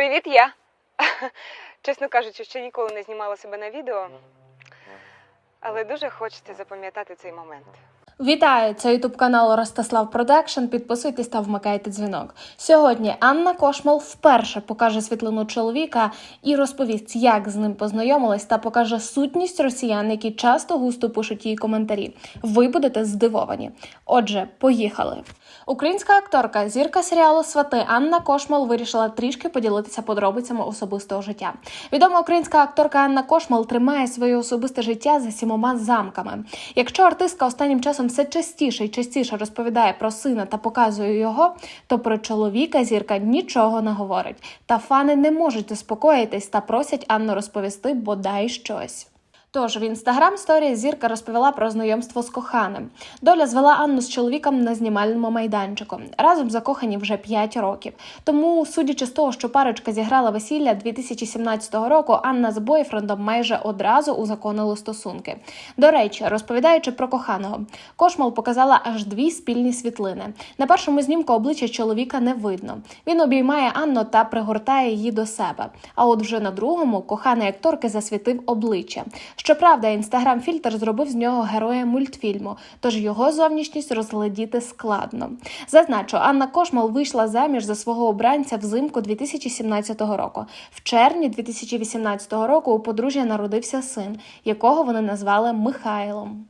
Привіт, я. Чесно кажучи, ще ніколи не знімала себе на відео, але дуже хочеться запам'ятати цей момент. Вітаю! Це ютуб канал Ростислав Продакшн. Підписуйтесь та вмикайте дзвінок. Сьогодні Анна Кошмал вперше покаже світлину чоловіка і розповість, як з ним познайомилась, та покаже сутність росіян, які часто густо пишуть її коментарі. Ви будете здивовані. Отже, поїхали. Українська акторка, зірка серіалу Свати Анна Кошмал вирішила трішки поділитися подробицями особистого життя. Відома українська акторка Анна Кошмал тримає своє особисте життя за сімома замками. Якщо артистка останнім часом все частіше і частіше розповідає про сина та показує його, то про чоловіка зірка нічого не говорить. Та фани не можуть заспокоїтись та просять Анну розповісти бодай щось. Тож в інстаграм сторі зірка розповіла про знайомство з коханим. Доля звела Анну з чоловіком на знімальному майданчику. Разом закохані вже 5 років. Тому, судячи з того, що парочка зіграла весілля 2017 року, Анна з бойфрендом майже одразу узаконили стосунки. До речі, розповідаючи про коханого, Кошмал показала аж дві спільні світлини. На першому знімку обличчя чоловіка не видно. Він обіймає Анну та пригортає її до себе. А от вже на другому коханий акторки засвітив обличчя. Щоправда, інстаграм-фільтр зробив з нього героя мультфільму, тож його зовнішність розглядіти складно. Зазначу, Анна Кошмал вийшла заміж за свого обранця взимку 2017 року. В червні 2018 року у подружжя народився син, якого вони назвали Михайлом.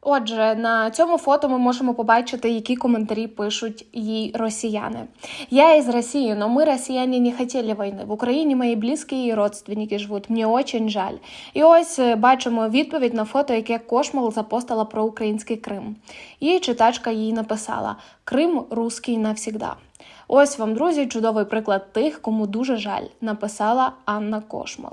Отже, на цьому фото ми можемо побачити, які коментарі пишуть їй росіяни. Я из России, но мы, россияне, не хотели війни. В Україні мої близькі і родственники живуть. Мені очень жаль. І ось е, бачимо відповідь на фото, яке Кошмал запостила про український Крим. І читачка їй написала: Крим русський навсігда. Ось вам, друзі, чудовий приклад тих, кому дуже жаль, написала Анна Кошмал.